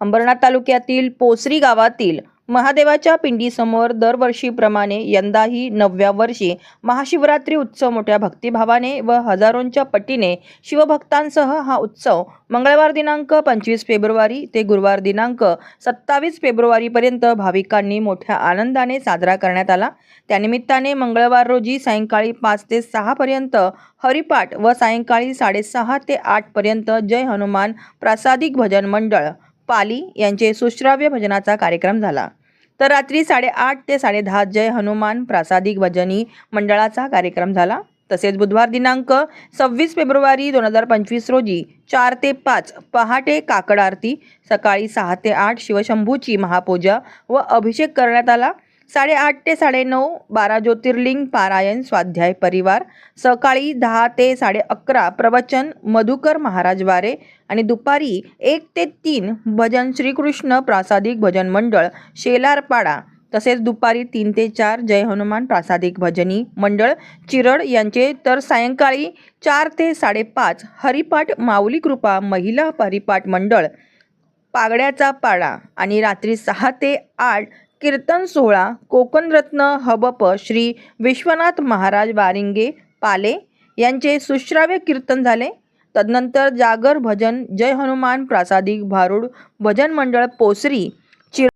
अंबरनाथ तालुक्यातील पोसरी गावातील महादेवाच्या पिंडीसमोर दरवर्षीप्रमाणे यंदाही नवव्या वर्षी महाशिवरात्री उत्सव मोठ्या भक्तिभावाने व हजारोंच्या पटीने शिवभक्तांसह हा उत्सव मंगळवार दिनांक पंचवीस फेब्रुवारी ते गुरुवार दिनांक सत्तावीस फेब्रुवारीपर्यंत भाविकांनी मोठ्या आनंदाने साजरा करण्यात आला. त्यानिमित्ताने मंगळवार रोजी सायंकाळी पाच ते सहापर्यंत हरिपाठ व सायंकाळी साडेसहा ते आठपर्यंत जय हनुमान प्रासादिक भजन मंडळ पाली यांचे सुश्राव्य भजनाचा कार्यक्रम झाला. तर रात्री साडेआठ ते साडेदहा जय हनुमान प्रासादिक भजनी मंडळाचा कार्यक्रम झाला. तसेच बुधवार दिनांक सव्वीस फेब्रुवारी दोन हजार पंचवीस रोजी चार ते पाच पहाटे काकड आरती सकाळी सहा ते आठ शिवशंभूची महापूजा व अभिषेक करण्यात आला. साडेआठ ते साडेनऊ बारा ज्योतिर्लिंग पारायण स्वाध्याय परिवार. सकाळी दहा ते साडे अकरा प्रवचन मधुकर महाराज वारे आणि दुपारी एक ते तीन भजन श्रीकृष्ण प्रासादिक भजन मंडळ शेलारपाडा. तसेच दुपारी तीन ते चार जय हनुमान प्रासादिक भजनी मंडळ चिरड यांचे. तर सायंकाळी चार ते साडेपाच हरिपाठ माऊली कृपा महिला हरिपाठ मंडळ पागड्याचा पाडा आणि रात्री सहा ते आठ कीर्तन सोहळा कोकणरत्न हबप श्री विश्वनाथ महाराज वारिंगे पाले यांचे सुश्राव्य कीर्तन झाले. तदनंतर जागर भजन जय हनुमान प्रासादिक भारूड भजन मंडळ पोसरी चिर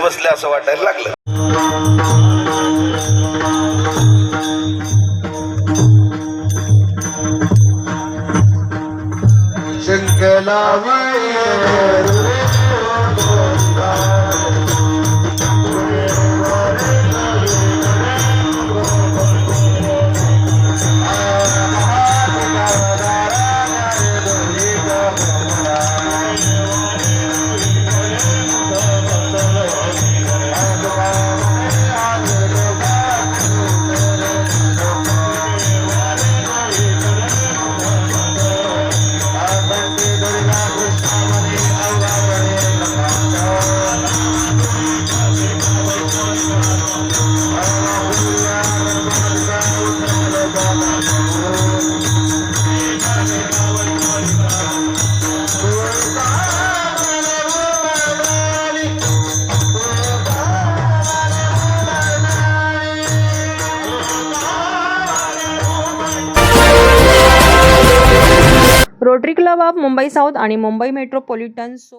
बसले असं वाटायला लागलं. love. रोटरी मुंबई साऊथ आणि मुंबई मेट्रोपॉलिटन सो